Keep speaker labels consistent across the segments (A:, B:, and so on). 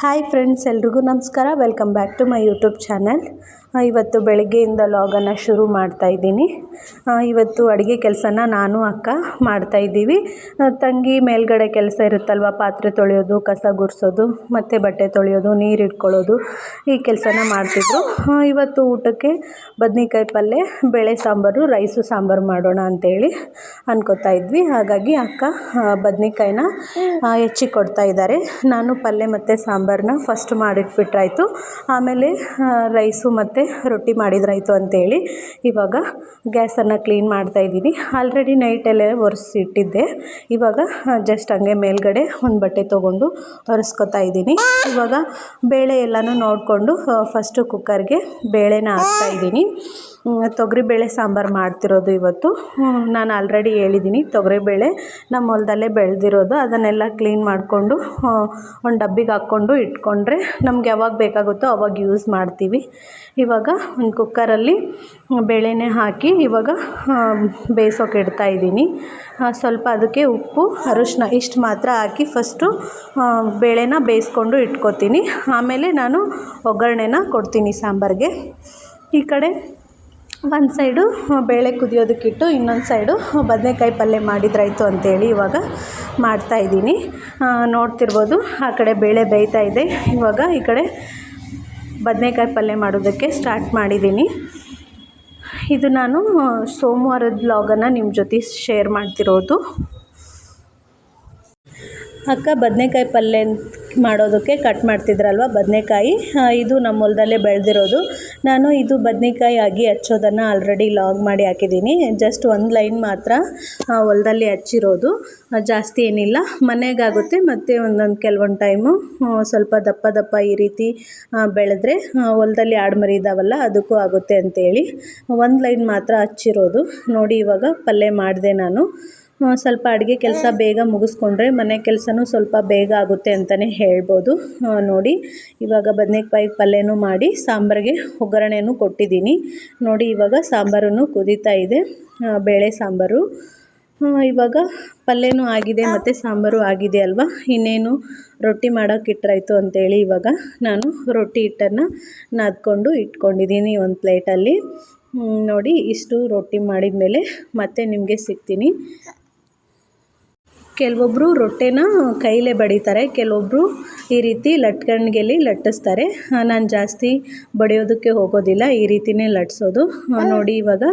A: Hi friends, ಎಲ್ರಿಗೂ ನಮಸ್ಕಾರ. Welcome back to my YouTube channel. ಇವತ್ತು ಬೆಳಗ್ಗೆಯಿಂದ ಲಾಗನ್ನು ಶುರು ಮಾಡ್ತಾ ಇದ್ದೀನಿ. ಇವತ್ತು ಅಡುಗೆ ಕೆಲಸನ ನಾನು ಅಕ್ಕ ಮಾಡ್ತಾ ಇದ್ದೀವಿ. ತಂಗಿ ಮೇಲ್ಗಡೆ ಕೆಲಸ ಇರುತ್ತಲ್ವ, ಪಾತ್ರೆ ತೊಳೆಯೋದು, ಕಸ ಗುಡಿಸೋದು ಮತ್ತು ಬಟ್ಟೆ ತೊಳೆಯೋದು, ನೀರು ಇಟ್ಕೊಳ್ಳೋದು ಈ ಕೆಲಸನ ಮಾಡ್ತಿದ್ರು. ಇವತ್ತು ಊಟಕ್ಕೆ ಬದ್ನೆಕಾಯಿ ಪಲ್ಯ, ಬೇಳೆ ಸಾಂಬಾರು, ರೈಸು ಸಾಂಬಾರು ಮಾಡೋಣ ಅಂತೇಳಿ ಅನ್ಕೋತಾ ಇದ್ವಿ. ಹಾಗಾಗಿ ಅಕ್ಕ ಬದ್ನೆಕಾಯಿನ ಹೆಚ್ಚಿ ಕೊಡ್ತಾ ಇದ್ದಾರೆ. ನಾನು ಪಲ್ಯ ಮತ್ತು ಸಾಂಬಾರನ್ನ ಫಸ್ಟ್ ಮಾಡಿಟ್ಬಿಟ್ರಾಯಿತು. ಆಮೇಲೆ ರೈಸು ಮತ್ತು ರೊಟ್ಟಿ ಮಾಡಿದ್ರಾಯಿತು ಅಂತೇಳಿ ಇವಾಗ ಗ್ಯಾಸನ್ನು ಕ್ಲೀನ್ ಮಾಡ್ತಾ ಇದ್ದೀನಿ ಆಲ್ರೆಡಿ ನೈಟಲ್ಲೇ ಒರೆಸಿಟ್ಟಿದ್ದೆ. ಇವಾಗ ಜಸ್ಟ್ ಹಂಗೆ ಮೇಲ್ಗಡೆ ಒಂದು ಬಟ್ಟೆ ತೊಗೊಂಡು ಒರೆಸ್ಕೊತಾ ಇದ್ದೀನಿ ಇವಾಗ ಬೇಳೆ ಎಲ್ಲನೂ ನೋಡಿಕೊಂಡು ಫಸ್ಟು ಕುಕ್ಕರ್ಗೆ ಬೇಳೆನ ಹಾಕ್ತಾ ಇದ್ದೀನಿ ತೊಗರಿಬೇಳೆ ಸಾಂಬಾರು ಮಾಡ್ತಿರೋದು ಇವತ್ತು. ನಾನು ಆಲ್ರೆಡಿ ಹೇಳಿದ್ದೀನಿ ತೊಗರಿಬೇಳೆ ನಮ್ಮ ಹೊಲದಲ್ಲೇ ಬೆಳೆದಿರೋದು. ಅದನ್ನೆಲ್ಲ ಕ್ಲೀನ್ ಮಾಡಿಕೊಂಡು ಒಂದು ಡಬ್ಬಿಗೆ ಹಾಕ್ಕೊಂಡು ಇಟ್ಕೊಂಡ್ರೆ ನಮ್ಗೆ ಯಾವಾಗ ಬೇಕಾಗುತ್ತೋ ಅವಾಗ ಯೂಸ್ ಮಾಡ್ತೀವಿ. ಇವಾಗ ಒಂದು ಕುಕ್ಕರಲ್ಲಿ ಬೇಳೆನೇ ಹಾಕಿ ಇವಾಗ ಬೇಯಿಸೋಕೆ ಇಡ್ತಾ ಇದ್ದೀನಿ ಸ್ವಲ್ಪ ಅದಕ್ಕೆ ಉಪ್ಪು, ಅರಿಶಿನ ಇಷ್ಟು ಮಾತ್ರ ಹಾಕಿ ಫಸ್ಟು ಬೇಳೆನ ಬೇಯಿಸ್ಕೊಂಡು ಇಟ್ಕೊತೀನಿ. ಆಮೇಲೆ ನಾನು ಒಗ್ಗರಣೆನ ಕೊಡ್ತೀನಿ ಸಾಂಬಾರಿಗೆ. ಈ ಕಡೆ ಒಂದು ಸೈಡು ಬೇಳೆ ಕುದಿಯೋದಕ್ಕಿಟ್ಟು ಇನ್ನೊಂದು ಸೈಡು ಬದನೆಕಾಯಿ ಪಲ್ಯ ಮಾಡಿದ್ರಾಯಿತು ಅಂತೇಳಿ ಇವಾಗ ಮಾಡ್ತಾಯಿದ್ದೀನಿ ನೋಡ್ತಿರ್ಬೋದು ಆ ಕಡೆ ಬೇಳೆ ಬೇಯ್ತಾ ಇದೆ. ಇವಾಗ ಈ ಕಡೆ ಬದನೆಕಾಯಿ ಪಲ್ಯ ಮಾಡೋದಕ್ಕೆ ಸ್ಟಾರ್ಟ್ ಮಾಡಿದ್ದೀನಿ. ಇದು ನಾನು ಸೋಮವಾರದ ಬ್ಲಾಗನ್ನು ನಿಮ್ಮ ಜೊತೆ ಶೇರ್ ಮಾಡ್ತಿರೋದು. ಅಕ್ಕ, ಬದನೆಕಾಯಿ ಪಲ್ಯ ಮಾಡೋದಕ್ಕೆ ಕಟ್ ಮಾಡ್ತಿದ್ರಲ್ವ ಬದನೆಕಾಯಿ? ಇದು ನಮ್ಮ ಹೊಲದಲ್ಲೇ ಬೆಳೆದಿರೋದು. ನಾನು ಇದು ಬದನೆಕಾಯಿ ಆಗಿ ಹಚ್ಚೋದನ್ನು ಆಲ್ರೆಡಿ ಲಾಗ್ ಮಾಡಿ ಹಾಕಿದ್ದೀನಿ. ಜಸ್ಟ್ ಒಂದು ಲೈನ್ ಮಾತ್ರ ಹೊಲದಲ್ಲಿ ಹಚ್ಚಿರೋದು. ಜಾಸ್ತಿ ಏನಿಲ್ಲ. ಮನೆಗಾಗುತ್ತೆ, ಮತ್ತು ಒಂದೊಂದು ಕೆಲವೊಂದು ಟೈಮು ಸ್ವಲ್ಪ ದಪ್ಪ ದಪ್ಪ ಈ ರೀತಿ ಬೆಳೆದ್ರೆ ಹೊಲದಲ್ಲಿ ಆಡ್ಮರಿ ಇದ್ದಾವಲ್ಲ ಅದಕ್ಕೂ ಆಗುತ್ತೆ ಅಂತೇಳಿ. ಒಂದು ಲೈನ್ ಮಾತ್ರ ಹಚ್ಚಿರೋದು. ನೋಡಿ ಇವಾಗ ಪಲ್ಯ ಮಾಡಿದೆ ನಾನು. ಸ್ವಲ್ಪ ಅಡುಗೆ ಕೆಲಸ ಬೇಗ ಮುಗಿಸ್ಕೊಂಡ್ರೆ ಮನೆ ಕೆಲಸನೂ ಸ್ವಲ್ಪ ಬೇಗ ಆಗುತ್ತೆ ಅಂತಲೇ ಹೇಳ್ಬೋದು. ನೋಡಿ ಇವಾಗ ಬದನೆಕಾಯಿ ಪಲ್ಯನೂ ಮಾಡಿ ಸಾಂಬಾರಿಗೆ ಒಗ್ಗರಣೆನೂ ಕೊಟ್ಟಿದ್ದೀನಿ. ನೋಡಿ ಇವಾಗ ಸಾಂಬಾರನ್ನು ಕುದೀತಾ ಇದೆ. ಬೇಳೆ ಸಾಂಬಾರು. ಇವಾಗ ಪಲ್ಯನೂ ಆಗಿದೆ ಮತ್ತು ಸಾಂಬಾರು ಆಗಿದೆ ಅಲ್ವಾ? ಇನ್ನೇನು ರೊಟ್ಟಿ ಮಾಡೋಕೆ ಇಟ್ಟರಾಯ್ತು ಅಂತೇಳಿ ಇವಾಗ ನಾನು ರೊಟ್ಟಿ ಹಿಟ್ಟನ್ನು ನಾದ್ಕೊಂಡು ಇಟ್ಕೊಂಡಿದ್ದೀನಿ ಒಂದು ಪ್ಲೇಟಲ್ಲಿ. ನೋಡಿ ಇಷ್ಟು ರೊಟ್ಟಿ ಮಾಡಿದ ಮೇಲೆ ಮತ್ತೆ ನಿಮಗೆ ಸಿಗ್ತೀನಿ. ಕೆಲವೊಬ್ಬರು ರೊಟ್ಟೆನ ಕೈಲೇ ಬಡಿತಾರೆ ಕೆಲವೊಬ್ಬರು ಈ ರೀತಿ ಲಟ್ಕಣಿಗೆಲಿ ಲಟ್ಟಿಸ್ತಾರೆ. ನಾನು ಜಾಸ್ತಿ ಬಡಿಯೋದಕ್ಕೆ ಹೋಗೋದಿಲ್ಲ, ಈ ರೀತಿನೇ ಲಟ್ಸೋದು. ನೋಡಿ ಇವಾಗ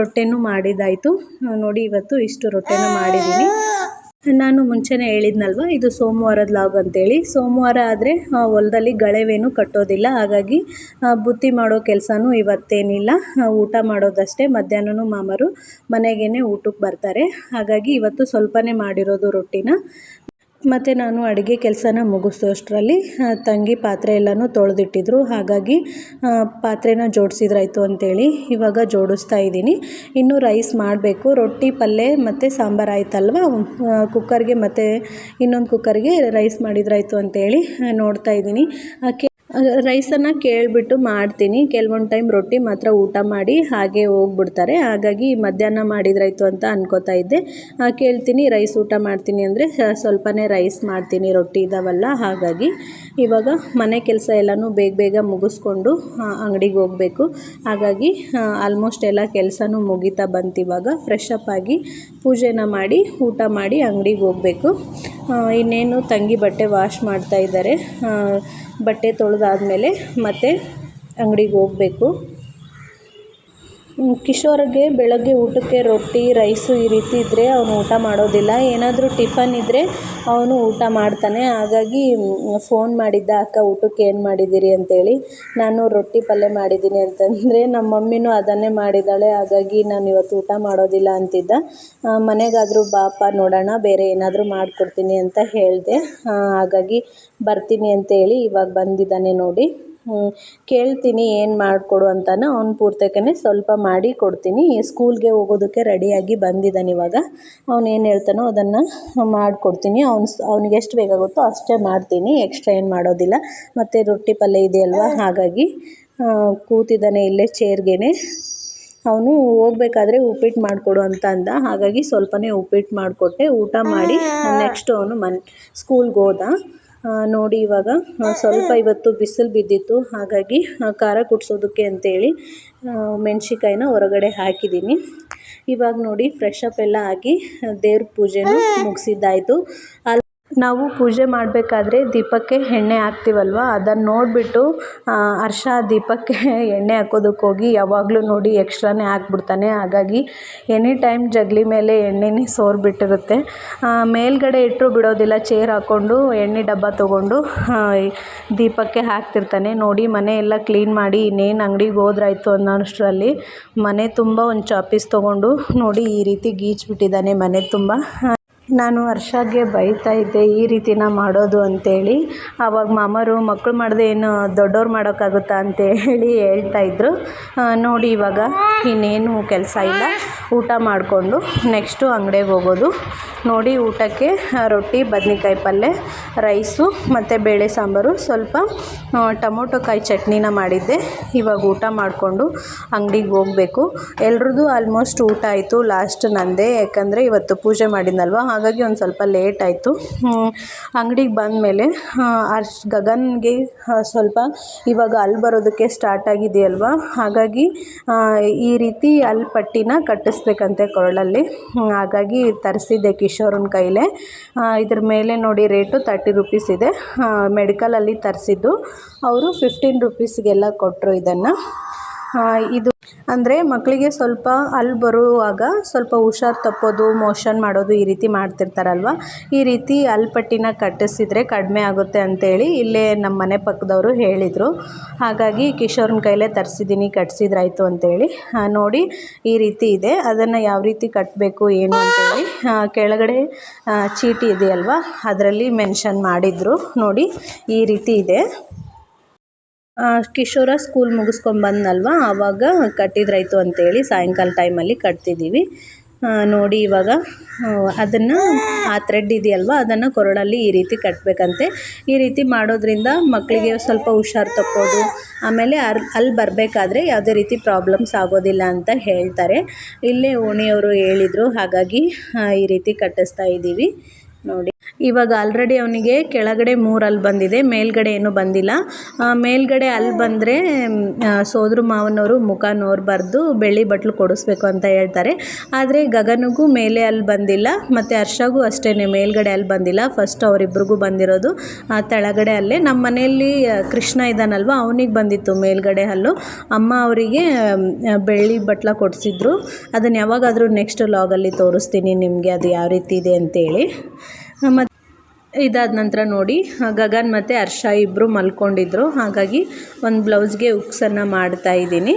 A: ರೊಟ್ಟೆನೂ ಮಾಡಿದ್ದಾಯಿತು. ನೋಡಿ ಇವತ್ತು ಇಷ್ಟು ರೊಟ್ಟೆನ ಮಾಡಿದ್ದೀನಿ. ನಾನು ಮುಂಚೆನೇ ಹೇಳಿದ್ನಲ್ವ, ಇದು ಸೋಮವಾರದ ಲಾಗ್ ಅಂತೇಳಿ. ಸೋಮವಾರ ಆದರೆ ಹೊಲದಲ್ಲಿ ಗಳೆವೇನು ಕಟ್ಟೋದಿಲ್ಲ. ಹಾಗಾಗಿ ಬುತ್ತಿ ಮಾಡೋ ಕೆಲಸನೂ ಇವತ್ತೇನಿಲ್ಲ. ಊಟ ಮಾಡೋದಷ್ಟೇ. ಮಧ್ಯಾಹ್ನನೂ ಮಾಮರು ಮನೆಗೇ ಊಟಕ್ಕೆ ಬರ್ತಾರೆ. ಹಾಗಾಗಿ, ಇವತ್ತು ಸ್ವಲ್ಪನೇ ಮಾಡಿರೋದು ರೊಟ್ಟಿನ. ಮತ್ತು ನಾನು ಅಡುಗೆ ಕೆಲಸನ ಮುಗಿಸೋಷ್ಟರಲ್ಲಿ ತಂಗಿ ಪಾತ್ರೆ ಎಲ್ಲನೂ ತೊಳೆದಿಟ್ಟಿದ್ರು. ಹಾಗಾಗಿ ಪಾತ್ರೆನ ಜೋಡಿಸಿದ್ರಾಯ್ತು ಅಂತೇಳಿ ಇವಾಗ ಜೋಡಿಸ್ತಾ ಇದ್ದೀನಿ. ಇನ್ನೂ ರೈಸ್ ಮಾಡಬೇಕು. ರೊಟ್ಟಿ ಪಲ್ಯ ಮತ್ತು ಸಾಂಬಾರು ಆಯ್ತಲ್ವ? ಕುಕ್ಕರ್ಗೆ ಮತ್ತು ಇನ್ನೊಂದು ಕುಕ್ಕರ್ಗೆ ರೈಸ್ ಮಾಡಿದ್ರಾಯ್ತು ಅಂತೇಳಿ ನೋಡ್ತಾ ಇದ್ದೀನಿ. ರೈಸನ್ನು ಕೇಳಿಬಿಟ್ಟು ಮಾಡ್ತೀನಿ. ಕೆಲವೊಂದು ಟೈಮ್ ರೊಟ್ಟಿ ಮಾತ್ರ ಊಟ ಮಾಡಿ ಹಾಗೆ ಹೋಗ್ಬಿಡ್ತಾರೆ. ಹಾಗಾಗಿ ಮಧ್ಯಾಹ್ನ ಮಾಡಿದ್ರಾಯ್ತು ಅಂತ ಅನ್ಕೋತಾ ಇದ್ದೆ. ಕೇಳ್ತೀನಿ ರೈಸ್ ಊಟ ಮಾಡ್ತೀನಿ ಅಂದರೆ ಸ್ವಲ್ಪನೇ ರೈಸ್ ಮಾಡ್ತೀನಿ. ರೊಟ್ಟಿ ಇದಾವಲ್ಲ, ಹಾಗಾಗಿ ಇವಾಗ ಮನೆ ಕೆಲಸ ಎಲ್ಲನೂ ಬೇಗ ಬೇಗ ಮುಗಿಸ್ಕೊಂಡು ಅಂಗಡಿಗೆ ಹೋಗಬೇಕು. ಹಾಗಾಗಿ ಆಲ್ಮೋಸ್ಟ್ ಎಲ್ಲ ಕೆಲಸನೂ ಮುಗಿತಾ ಬಂತಿವಾಗ ಫ್ರೆಶ್ ಅಪ್ ಆಗಿ ಪೂಜೆನ ಮಾಡಿ, ಊಟ ಮಾಡಿ ಅಂಗಡಿಗೆ ಹೋಗಬೇಕು. ಇನ್ನೇನು ತಂಗಿ ಬಟ್ಟೆ ವಾಶ್ ಮಾಡ್ತಾ ಇದ್ದಾರೆ. ಬಟ್ಟೆ ತೊಳೆದಾದ್ಮೇಲೆ ಮತ್ತೆ ಅಂಗಡಿಗೆ ಹೋಗಬೇಕು. ಕಿಶೋರ್ಗೆ ಬೆಳಗ್ಗೆ ಊಟಕ್ಕೆ ರೊಟ್ಟಿ, ರೈಸು ಈ ರೀತಿ ಇದ್ದರೆ ಅವನು ಊಟ ಮಾಡೋದಿಲ್ಲ. ಏನಾದರೂ ಟಿಫನ್ ಇದ್ದರೆ ಅವನು ಊಟ ಮಾಡ್ತಾನೆ. ಹಾಗಾಗಿ ಫೋನ್ ಮಾಡಿದ್ದ, ಅಕ್ಕ, ಊಟಕ್ಕೆ ಏನು ಮಾಡಿದ್ದೀರಿ? ಅಂತೇಳಿ, ನಾನು ರೊಟ್ಟಿ ಪಲ್ಯ ಮಾಡಿದ್ದೀನಿ ಅಂತಂದರೆ, ನಮ್ಮ ಮಮ್ಮಿನೂ ಅದನ್ನೇ ಮಾಡಿದ್ದಾಳೆ. ಹಾಗಾಗಿ ನಾನು ಇವತ್ತು ಊಟ ಮಾಡೋದಿಲ್ಲ ಅಂತಿದ್ದ. ಮನೆಗಾದರೂ ಬಾಪ ನೋಡೋಣ. ಬೇರೆ ಏನಾದರೂ ಮಾಡಿಕೊಡ್ತೀನಿ ಅಂತ ಹೇಳಿದೆ. ಹಾಗಾಗಿ ಬರ್ತೀನಿ ಅಂತೇಳಿ ಇವಾಗ ಬಂದಿದ್ದಾನೆ ನೋಡಿ. ಕೇಳ್ತೀನಿ ಏನು ಮಾಡಿಕೊಡು ಅಂತಾನೆ ಅವ್ನು ಪೂರ್ತಕನೇ ಸ್ವಲ್ಪ ಮಾಡಿ ಕೊಡ್ತೀನಿ. ಸ್ಕೂಲ್ಗೆ ಹೋಗೋದಕ್ಕೆ ರೆಡಿಯಾಗಿ ಬಂದಿದ್ದಾನೆ ಇವಾಗ. ಅವ್ನು ಏನು ಹೇಳ್ತಾನೋ ಅದನ್ನು ಮಾಡಿಕೊಡ್ತೀನಿ. ಅವ್ನು ಅವ್ನಿಗೆ ಎಷ್ಟು ಬೇಕಾಗುತ್ತೋ ಅಷ್ಟೇ ಮಾಡ್ತೀನಿ. ಎಕ್ಸ್ಟ್ರಾ ಏನು ಮಾಡೋದಿಲ್ಲ. ಮತ್ತು ರೊಟ್ಟಿ ಪಲ್ಯ ಇದೆಯಲ್ವ? ಹಾಗಾಗಿ ಆ, ಕೂತಿದ್ದಾನೆ ಇಲ್ಲೇ ಚೇರ್ಗೆನೆ. ಅವನು ಹೋಗ್ಬೇಕಾದ್ರೆ ಉಪ್ಪಿಟ್ಟು ಮಾಡಿಕೊಡು ಅಂತ ಅಂದ. ಹಾಗಾಗಿ ಸ್ವಲ್ಪನೇ ಉಪ್ಪಿಟ್ಟು ಮಾಡಿಕೊಟ್ಟೆ. ಊಟ ಮಾಡಿ ನೆಕ್ಸ್ಟ್ ಅವನು ಮನ್ ಸ್ಕೂಲ್ಗೆ ಹೋದ. ನೋಡಿ ಇವಾಗ ಸ್ವಲ್ಪ ಇವತ್ತು ಬಿಸಿಲು ಬಿದ್ದಿತ್ತು. ಹಾಗಾಗಿ ಖಾರ ಕುಟ್ಸೋದಕ್ಕೆ ಅಂತೇಳಿ ಮೆಣಸಿಕಾಯಿನ ಹೊರಗಡೆ ಹಾಕಿದ್ದೀನಿ. ಇವಾಗ ನೋಡಿ ಫ್ರೆಶ್ ಅಪ್ ಎಲ್ಲ ಆಗಿ ದೇವ್ರ ಪೂಜೆನೂ ಮುಗಿಸಿದ್ದಾಯಿತು. ನಾವು ಪೂಜೆ ಮಾಡಬೇಕಾದ್ರೆ ದೀಪಕ್ಕೆ ಎಣ್ಣೆ ಹಾಕ್ತೀವಲ್ವ? ಅದನ್ನು ನೋಡಿಬಿಟ್ಟು ಹರ್ಷ ದೀಪಕ್ಕೆ ಎಣ್ಣೆ ಹಾಕೋದಕ್ಕೆ ಹೋಗಿ ಯಾವಾಗಲೂ ನೋಡಿ ಎಕ್ಸ್ಟ್ರಾನೇ ಹಾಕ್ಬಿಡ್ತಾನೆ. ಹಾಗಾಗಿ ಎನಿ ಟೈಮ್ ಜಗಲಿ ಮೇಲೆ ಎಣ್ಣೆನೇ ಸೋರ್ಬಿಟ್ಟಿರುತ್ತೆ. ಮೇಲ್ಗಡೆ ಇಟ್ಟರು ಬಿಡೋದಿಲ್ಲ, ಚೇರ್ ಹಾಕ್ಕೊಂಡು ಎಣ್ಣೆ ಡಬ್ಬ ತೊಗೊಂಡು ದೀಪಕ್ಕೆ ಹಾಕ್ತಿರ್ತಾನೆ. ನೋಡಿ, ಮನೆ ಎಲ್ಲ ಕ್ಲೀನ್ ಮಾಡಿ ಇನ್ನೇನು ಅಂಗಡಿಗೆ ಹೋದ್ರಾಯ್ತು ಅನ್ನೋಷ್ಟರಲ್ಲಿ ಮನೆ ತುಂಬ ಒಂದು ಚಾಪೀಸ್ ತೊಗೊಂಡು ನೋಡಿ ಈ ರೀತಿ ಗೀಚ್ಬಿಟ್ಟಿದ್ದಾನೆ ಮನೆ ತುಂಬ. ನಾನು ಹರ್ಷಾಗೆ ಬೈತಾ ಇದ್ದೆ, ಈ ರೀತಿನ ಮಾಡೋದು ಅಂತೇಳಿ. ಆವಾಗ ಮಾಮರು ಮಕ್ಕಳು ಮಾಡದೆ ಏನು ದೊಡ್ಡವ್ರು ಮಾಡೋಕ್ಕಾಗುತ್ತಾ? ಅಂತೇಳಿ ಹೇಳ್ತಾಯಿದ್ರು ನೋಡಿ ಇವಾಗ ಇನ್ನೇನು ಕೆಲಸ ಇಲ್ಲ. ಊಟ ಮಾಡಿಕೊಂಡು ನೆಕ್ಸ್ಟು ಅಂಗಡಿಗೆ ಹೋಗೋದು. ನೋಡಿ ಊಟಕ್ಕೆ ರೊಟ್ಟಿ, ಬದ್ನೆಕಾಯಿ ಪಲ್ಯ ರೈಸು ಮತ್ತು ಬೇಳೆ ಸಾಂಬಾರು. ಸ್ವಲ್ಪ ಟೊಮೊಟೊ ಕಾಯಿ ಚಟ್ನಿನ ಮಾಡಿದ್ದೆ. ಇವಾಗ ಊಟ ಮಾಡಿಕೊಂಡು ಅಂಗಡಿಗೆ ಹೋಗಬೇಕು. ಎಲ್ರದ್ದು ಆಲ್ಮೋಸ್ಟ್ ಊಟ ಆಯಿತು ಲಾಸ್ಟ್ ನಂದೇ. ಯಾಕಂದರೆ ಇವತ್ತು ಪೂಜೆ ಮಾಡಿದ್ನಲ್ವ ಹಾಗಾಗಿ ಒಂದು ಸ್ವಲ್ಪ ಲೇಟ್ ಆಯಿತು. ಅಂಗಡಿಗೆ ಬಂದಮೇಲೆ ಅರ್ಶ್ ಗಗನ್ಗೆ ಸ್ವಲ್ಪ ಇವಾಗ ಅಲ್ಲಿ ಬರೋದಕ್ಕೆ ಸ್ಟಾರ್ಟ್ ಆಗಿದೆಯಲ್ವ? ಹಾಗಾಗಿ ಈ ರೀತಿ ಅಲ್ಲಿ ಪಟ್ಟಿನ ಕಟ್ಟಿಸ್ಬೇಕಂತೆ ಕೊರಳಲ್ಲಿ. ಹಾಗಾಗಿ ತರಿಸಿದ್ದೆ ಕಿಶೋರನ ಕೈಲೇ. ಇದ್ರ ಮೇಲೆ ನೋಡಿ ರೇಟು ತರ್ಟಿ ರುಪೀಸ್ ಇದೆ. ಮೆಡಿಕಲಲ್ಲಿ ತರಿಸಿದ್ದು. ಅವರು ಫಿಫ್ಟೀನ್ ರುಪೀಸ್ಗೆಲ್ಲ ಕೊಟ್ಟರು ಇದನ್ನು. ಇದು ಅಂದರೆ ಮಕ್ಕಳಿಗೆ ಸ್ವಲ್ಪ ಅಲ್ಲಿ ಬರುವಾಗ ಸ್ವಲ್ಪ ಹುಷಾರು ತಪ್ಪೋದು, ಮೋಷನ್ ಮಾಡೋದು ಈ ರೀತಿ ಮಾಡ್ತಿರ್ತಾರಲ್ವ? ಈ ರೀತಿ ಅಲ್ಪಟ್ಟಿನ ಕಟ್ಟಿಸಿದರೆ ಕಡಿಮೆ ಆಗುತ್ತೆ ಅಂತೇಳಿ ಇಲ್ಲೇ ನಮ್ಮ ಮನೆ ಪಕ್ಕದವರು ಹೇಳಿದರು. ಹಾಗಾಗಿ ಕಿಶೋರ್ನ ಕೈಲೇ ತರಿಸಿದ್ದೀನಿ ಕಟ್ಸಿದ್ರಾಯ್ತು ಅಂತೇಳಿ. ನೋಡಿ ಈ ರೀತಿ ಇದೆ. ಅದನ್ನು ಯಾವ ರೀತಿ ಕಟ್ಟಬೇಕು ಏನು ಅಂತೇಳಿ ಕೆಳಗಡೆ ಚೀಟಿ ಇದೆಯಲ್ವ? ಅದರಲ್ಲಿ ಮೆನ್ಷನ್ ಮಾಡಿದರು. ನೋಡಿ ಈ ರೀತಿ ಇದೆ. ಕಿಶೋರ ಸ್ಕೂಲ್ ಮುಗಿಸ್ಕೊಂಬಂದ್ನಲ್ವ ಆವಾಗ ಕಟ್ಟಿದ್ರಾಯ್ತು ಅಂತೇಳಿ ಸಾಯಂಕಾಲ ಟೈಮಲ್ಲಿ ಕಟ್ತಿದ್ದೀವಿ. ನೋಡಿ ಇವಾಗ ಅದನ್ನು ಆ ಥ್ರೆಡ್ ಇದೆಯಲ್ವ? ಅದನ್ನು ಕೊರಳಲ್ಲಿ ಈ ರೀತಿ ಕಟ್ಟಬೇಕಂತೆ ಈ ರೀತಿ ಮಾಡೋದ್ರಿಂದ ಮಕ್ಕಳಿಗೆ ಸ್ವಲ್ಪ ಹುಷಾರು ತಪ್ಪೋದು, ಆಮೇಲೆ ಅರ್, ಅಲ್ಲಿ ಬರಬೇಕಾದ್ರೆ ಯಾವುದೇ ರೀತಿ ಪ್ರಾಬ್ಲಮ್ಸ್ ಆಗೋದಿಲ್ಲ ಅಂತ ಹೇಳ್ತಾರೆ. ಇಲ್ಲೇ ಓಣಿಯವರು ಹೇಳಿದರು, ಹಾಗಾಗಿ ಈ ರೀತಿ ಕಟ್ಟಿಸ್ತಾ ಇದ್ದೀವಿ. ನೋಡಿ. ಇವಾಗ ಆಲ್ರೆಡಿ ಅವನಿಗೆ ಕೆಳಗಡೆ ಮೂರು ಅಲ್ಲಿ ಬಂದಿದೆ, ಮೇಲ್ಗಡೆ ಏನು ಬಂದಿಲ್ಲ. ಮೇಲ್ಗಡೆ ಅಲ್ಲಿ ಬಂದರೆ ಸೋದ್ರ ಮಾವನವರು ಮುಖ ನೋಡಬಾರ್ದು, ಬೆಳ್ಳಿ ಬಟ್ಲು ಕೊಡಿಸ್ಬೇಕು ಅಂತ ಹೇಳ್ತಾರೆ. ಆದರೆ ಗಗನಿಗೂ ಮೇಲೆ ಅಲ್ಲಿ ಬಂದಿಲ್ಲ, ಮತ್ತು ಹರ್ಷಗೂ ಅಷ್ಟೇ ಮೇಲ್ಗಡೆ ಅಲ್ಲಿ ಬಂದಿಲ್ಲ. ಫಸ್ಟ್ ಅವರಿಬ್ರಿಗೂ ಬಂದಿರೋದು ತೆಳಗಡೆ ಅಲ್ಲೇ. ನಮ್ಮ ಮನೆಯಲ್ಲಿ ಕೃಷ್ಣ ಇದ್ದಾನಲ್ವ ಅವನಿಗೆ ಬಂದಿತ್ತು ಮೇಲ್ಗಡೆ ಹಲ್ಲು. ಅಮ್ಮ ಅವರಿಗೆ ಬೆಳ್ಳಿ ಬಟ್ಲ ಕೊಡಿಸಿದ್ರು. ಅದನ್ನು ಯಾವಾಗಾದರೂ ನೆಕ್ಸ್ಟ್ ಲಾಗಲ್ಲಿ ತೋರಿಸ್ತೀನಿ ನಿಮಗೆ, ಅದು ಯಾವ ರೀತಿ ಇದೆ ಅಂತೇಳಿ. ಮತ್ತು ಇದಾದ ನಂತರ ನೋಡಿ ಗಗನ್ ಮತ್ತು ಹರ್ಷ ಇಬ್ಬರು ಮಲ್ಕೊಂಡಿದ್ರು. ಹಾಗಾಗಿ ಒಂದು ಬ್ಲೌಸ್ಗೆ ಉಕ್ಸನ್ನು ಮಾಡ್ತಾ ಇದ್ದೀನಿ.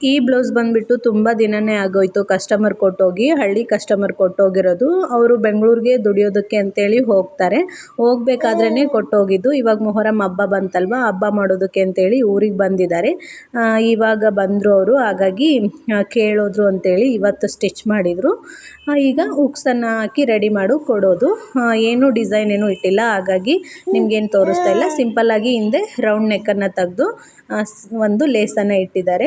A: ಈ ಬ್ಲೌಸ್ ಬಂದುಬಿಟ್ಟು ತುಂಬ ದಿನನೇ ಆಗೋಯ್ತು. ಕಸ್ಟಮರ್ ಕೊಟ್ಟೋಗಿ, ಹಳ್ಳಿ ಕಸ್ಟಮರ್ ಕೊಟ್ಟೋಗಿರೋದು. ಅವರು ಬೆಂಗಳೂರಿಗೆ ದುಡಿಯೋದಕ್ಕೆ ಅಂತೇಳಿ ಹೋಗ್ತಾರೆ. ಹೋಗ್ಬೇಕಾದ್ರೇ ಕೊಟ್ಟೋಗಿದ್ದು. ಇವಾಗ ಮೊಹರಂ ಹಬ್ಬ ಬಂತಲ್ವ? ಹಬ್ಬ ಮಾಡೋದಕ್ಕೆ ಅಂತೇಳಿ ಊರಿಗೆ ಬಂದಿದ್ದಾರೆ. ಇವಾಗ ಬಂದರು ಅವರು. ಹಾಗಾಗಿ ಕೇಳೋದ್ರು ಅಂತೇಳಿ ಇವತ್ತು ಸ್ಟಿಚ್ ಮಾಡಿದರು. ಈಗ ಉಕ್ಸನ್ನು ಹಾಕಿ ರೆಡಿ ಮಾಡು, ಕೊಡೋದು. ಏನು ಡಿಸೈನ್ ಏನೂ ಇಟ್ಟಿಲ್ಲ. ಹಾಗಾಗಿ ನಿಮಗೇನು ತೋರಿಸ್ತಾ ಇಲ್ಲ. ಸಿಂಪಲ್ಲಾಗಿ ಹಿಂದೆ ರೌಂಡ್ ನೆಕ್ಕನ್ನು ತೆಗೆದು ಒಂದು ಲೇಸನ್ನು ಇಟ್ಟಿದ್ದಾರೆ.